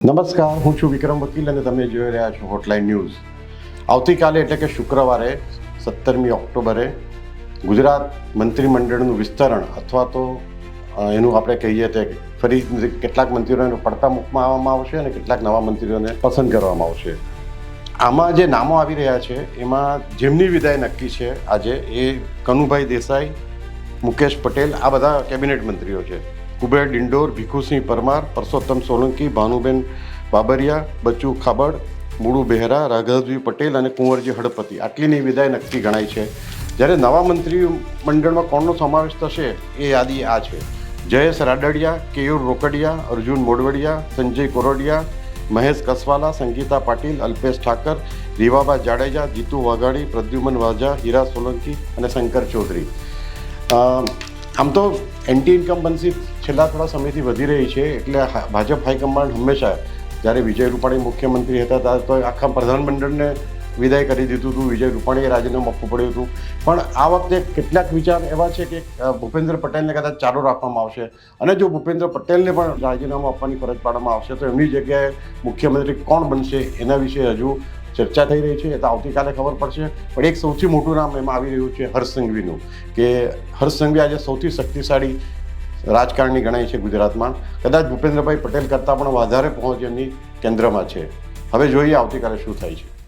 નમસ્કાર, હું છું વિક્રમ વકીલ અને તમે જોઈ રહ્યા છો હોટલાઇન ન્યૂઝ આવતીકાલે એટલે કે શુક્રવારે, સત્તરમી ઓક્ટોબરે, ગુજરાત મંત્રીમંડળનું વિસ્તરણ અથવા તો એનું આપણે કહીએ તે ફરી કેટલાક મંત્રીઓને પડતા મૂકવામાં આવવામાં આવશે અને કેટલાક નવા મંત્રીઓને પસંદ કરવામાં આવશે. આમાં જે નામો આવી રહ્યા છે, એમાં જેમની વિદાય નક્કી છે, આજે એ કનુભાઈ દેસાઈ, મુકેશ પટેલ, આ બધા કેબિનેટ મંત્રીઓ છે. કુબેર, ડિંડોર, ભીખુસિંહ પરમાર, પરસોત્તમ સોલંકી, ભાનુબેન બાબરિયા, બચ્ચુ ખાબડ, મૂળુ બહેરા, રાઘવજી પટેલ અને કુંવરજી હળપતિ આટલીની વિદાય નક્કી ગણાય છે. જ્યારે નવા મંત્રી મંડળમાં કોણનો સમાવેશ થશે એ યાદી આ છે. જયેશ રાડડિયા, કેયુર રોકડિયા, અર્જુન મોડવડિયા, સંજય કોરડિયા, મહેશ કસવાલા, સંગીતા પાટીલ, અલ્પેશ ઠાકર, રીવાબા જાડેજા, જીતુ વાઘાણી, પ્રદ્યુમન વાઝા હીરા સોલંકી અને શંકર ચૌધરી. આમ તો એન્ટી ઇન્કમ્બન્સી છેલ્લા થોડા સમયથી વધી રહી છે, એટલે ભાજપ હાઈકમાન્ડ હંમેશા જ્યારે વિજય રૂપાણી મુખ્યમંત્રી હતા ત્યારે તો આખા પ્રધાનમંડળને વિદાય કરી દીધું હતું, વિજય રૂપાણીએ રાજીનામું આપવું પડ્યું હતું. પણ આ વખતે કેટલાક વિચાર એવા છે કે ભૂપેન્દ્ર પટેલને કદાચ ચાલુ રાખવામાં આવશે અને જો ભૂપેન્દ્ર પટેલને પણ રાજીનામું આપવાની ફરજ પાડવામાં આવશે, તો એમની જગ્યાએ મુખ્યમંત્રી કોણ બનશે એના વિશે હજુ ચર્ચા થઈ રહી છે, એ તો આવતીકાલે ખબર પડશે. પણ એક સૌથી મોટું નામ એમાં આવી રહ્યું છે હર્ષસંઘવીનું કે હર્ષસંઘવી આજે સૌથી શક્તિશાળી રાજકારણી ગણાય છે ગુજરાતમાં. કદાચ ભૂપેન્દ્રભાઈ પટેલ કરતાં પણ વધારે પહોંચ એમની કેન્દ્રમાં છે. હવે જોઈએ આવતીકાલે શું થાય છે.